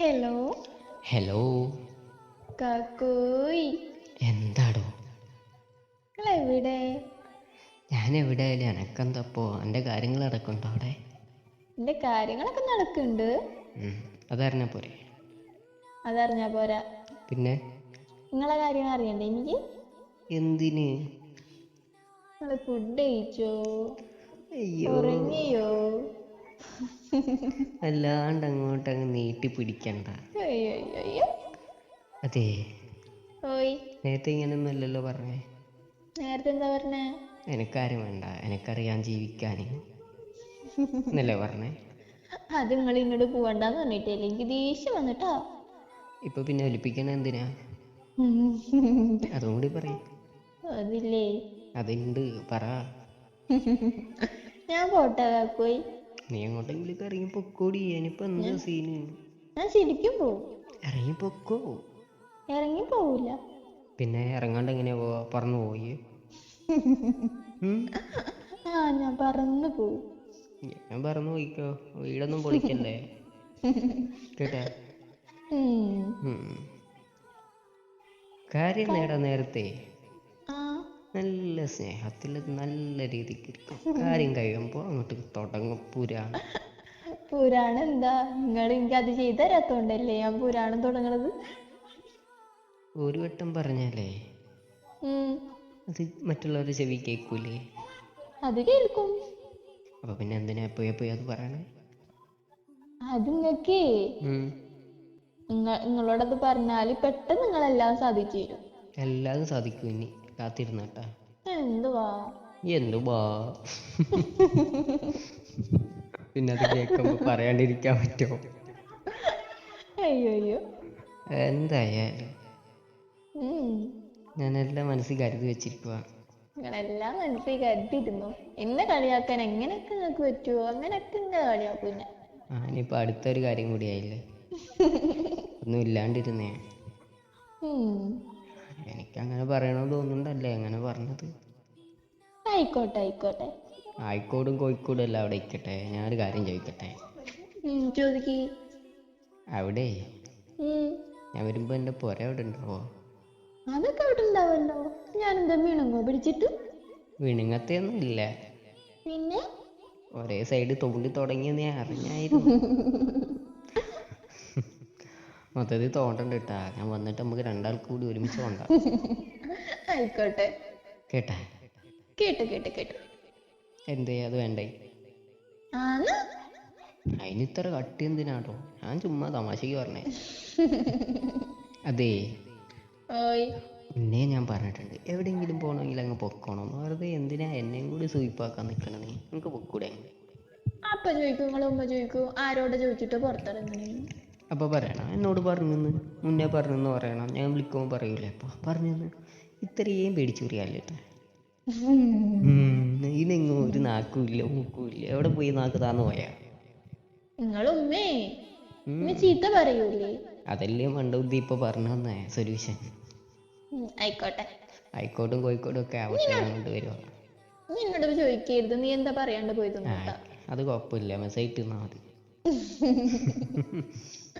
Hello hello കാക്കോയ് എന്താടോ? എവിടെ ഞാൻ എവിടെ എനക്കെന്തപ്പോ? എന്റെ കാര്യങ്ങൾ നടക്കുന്നുണ്ടോ അവിടെ? എന്റെ കാര്യങ്ങളൊക്കെ നടക്കുന്നുണ്ട്. അതറിഞ്ഞ പോരെ. അതറിഞ്ഞാ പോരാ. പിന്നെ? നിങ്ങളെ കാര്യം അറിയണ്ടേ എനിക്ക്? എന്തിന്? നിങ്ങൾ ഫുഡ് കഴിച്ചോ? അയ്യോ. ഉറങ്ങിയോ? അല്ലാണ്ട് അങ്ങോട്ട് അങ്ങ് നീട്ടി പിടിക്കണ്ട. അതെ. നേരത്തെ ഇങ്ങനൊന്നും അല്ലല്ലോ പറഞ്ഞേ. നേരത്തെ എന്താ പറഞ്ഞേ? എനിക്കാരും വേണ്ട. എനിക്കറിയാൻ ജീവിക്കാൻ എന്നല്ലേ പറഞ്ഞേ? അത് നിങ്ങൾ ഇങ്ങോട്ട് പോവണ്ടെന്ന് പറഞ്ഞിട്ടേ. എനിക്ക് ദേഷ്യം വന്നിട്ടാ. ഇപ്പൊ പിന്നെ ഒലിപ്പിക്കണ എന്തിനാ? അതും കൂടി പറയും. അതില്ലേ? അതുണ്ട്. പറ. ഞാൻ പോട്ടെ കാക്കോയ് നീ എങ്ങോട്ടെങ്കിലും ഇറങ്ങി പൊക്കോടി ഇനിയിപ്പോ എന്താ സീന് ഞാൻ ശരിക്കും പോവും. ഇറങ്ങി പൊക്കോ? ഇറങ്ങി പോവില്ല പിന്നെ ഇറങ്ങാണ്ട് എങ്ങനെയാ പോവാ പറന്നു പോയി? ആ ഞാൻ പറന്നു പോവും. ഞാൻ പറന്നു പോയിക്കോ. വീടൊന്നും പൊളിക്കല്ലേ കേട്ടാ. കാര്യം നേടാ നേരത്തെ. നല്ല സ്നേഹത്തിൽ നല്ല രീതിക്ക് ഇരിക്കും. കാര്യം കഴിയുമ്പോൾ അങ്ങോട്ട് തുടങ്ങും പുരാണം. പുരാണം എന്താ? നിങ്ങൾ എനിക്ക് അത് ചെയ്തു തരാത്തോണ്ടല്ലേ ഞാൻ പുരാണം തുടങ്ങണത്? ഒരു വട്ടം പറഞ്ഞാലേ? ഉം. അത് മറ്റുള്ളവരുടെ ചെവി കേൾക്കൂലേ? അത് കേൾക്കും. അപ്പൊ പിന്നെ എന്തിനാ പോയാ പോയി അത് പറയണേ? അത് നിങ്ങക്കേ ഉം. നിങ്ങളോടത് പറഞ്ഞാൽ പെട്ടെന്ന് നിങ്ങളെല്ലാം സാധിച്ചു തരും. എല്ലാതും സാധിക്കും ഇനി. കാത്തിരുന്നട്ടാ. എന്തുവാ? എന്തു ബാ പിന്നെ അത് കേൾക്കുമ്പോ പറയാണ്ടിരിക്കാൻ പറ്റുമോ? അയ്യോ അയ്യോ എന്തായാലും. ഞാനെല്ലാം മനസ്സിൽ കരുതി വെച്ചിരിക്കുക നിങ്ങളെല്ലാം മനസ്സിൽ കരുതിയിരുന്നു. എന്നെ കളിയാക്കാൻ എങ്ങനെയൊക്കെ നിങ്ങൾക്ക് പറ്റുമോ അങ്ങനെയൊക്കെ എന്നെ കളിയാക്കും ഞാൻ. ആ ഇനിയിപ്പൊ അടുത്തൊരു കാര്യം കൂടി ആയില്ലേ? ഒന്നും ഇല്ലാണ്ടിരുന്നേ. എനിക്കങ്ങനെ പറയണമെന്ന് തോന്നുന്നുണ്ടല്ലേ. അങ്ങനെ പറഞ്ഞത്? ആയിക്കോട്ടെ ആയിക്കോട്ടെ. ആയിക്കോടും കോഴിക്കോടും എല്ലാം അവിടെ ഇരിക്കട്ടെ. ഞാനൊരു കാര്യം ചോദിക്കട്ടെ? ചോദിക്ക്. അവിടെ. ഞാൻ വരുമ്പോ എന്റെ പുര അവിടെ ഉണ്ടാവോ? അതൊക്കെ അവിടെ ഉണ്ടാവല്ലോ. ഞാനെന്താ വീണുങ്ങോ പിടിച്ചിട്ട്? വിണുങ്ങത്തെയൊന്നും ഇല്ല. പിന്നെ? ഒരേ സൈഡ് തോണ്ടി തുടങ്ങിയെന്ന് ഞാൻ അറിഞ്ഞായിരുന്നു. മൊത്തത്തിൽ തോണ്ടണ്ട കേട്ടാ. ഞാൻ വന്നിട്ട് നമുക്ക് രണ്ടാൾക്ക് കൂടി ഒരുമിച്ച് തോണ്ടാം. ആയിക്കോട്ടെ. കേട്ടാ? കേട്ടു കേട്ടു കേട്ടു. എന്തേ അത് വേണ്ടേ? ആന്ന്? അതിന് ഇത്ര കട്ടി എന്തിനാട്ടോ ഞാൻ ചുമ്മാ തമാശക്ക് പറഞ്ഞേ. അതേ. ഓയ്. പിന്നെ ഞാൻ പറഞ്ഞിട്ടുണ്ട്. എവിടെയെങ്കിലും പോകണമെങ്കിൽ അങ്ങ് പൊക്കോണം വെറുതെ എന്തിനാ എന്നെയും കൂടി സൂയിപ്പാക്കാൻ നിൽക്കണ നീ? നമുക്ക് പൊക്കൂടെ? അപ്പൊ ചോദിക്കും ഉമ്മ ചോദിക്കും. ആരോടെ ചോദിച്ചിട്ട് പുറത്തിറങ്ങണേ? അപ്പോൾ പറയണം. എന്നോട് പറഞ്ഞെന്ന്. മുന്നേ പറഞ്ഞെന്ന് പറയണം. ഞാൻ വിളിക്കുമ്പോൾ പറയൂലേ. അപ്പോൾ പറഞ്ഞെന്ന്. ഇത്രയും പേടിച്ചു പറയാല്ലേ ഇതിനെങ്ങും ഒരു നാക്കും ഇല്ല മൂക്കും ഇല്ല എവിടെ പോയി നാക്ക് താന്ന് പോയാ? നിങ്ങളുമ്മേ ചീത്ത പറയൂലേ? അതല്ലേ മണ്ടബുദ്ധി ഇപ്പൊ പറഞ്ഞു തന്നേ. സൊല്യൂഷൻ. ആയിക്കോട്ടെ. ആയിക്കോട്ടും കോഴിക്കോടും ഒക്കെ ആവട്ടെ. അങ്ങോട്ട് വരുമോ നീ എന്നോട് ചോദിക്കരുത്. നീ എന്താ പറയാണ്ട് പോയത് അത് കുഴപ്പമില്ല. മെസ്സേജ് ഇട്ടുന്നാ മതി.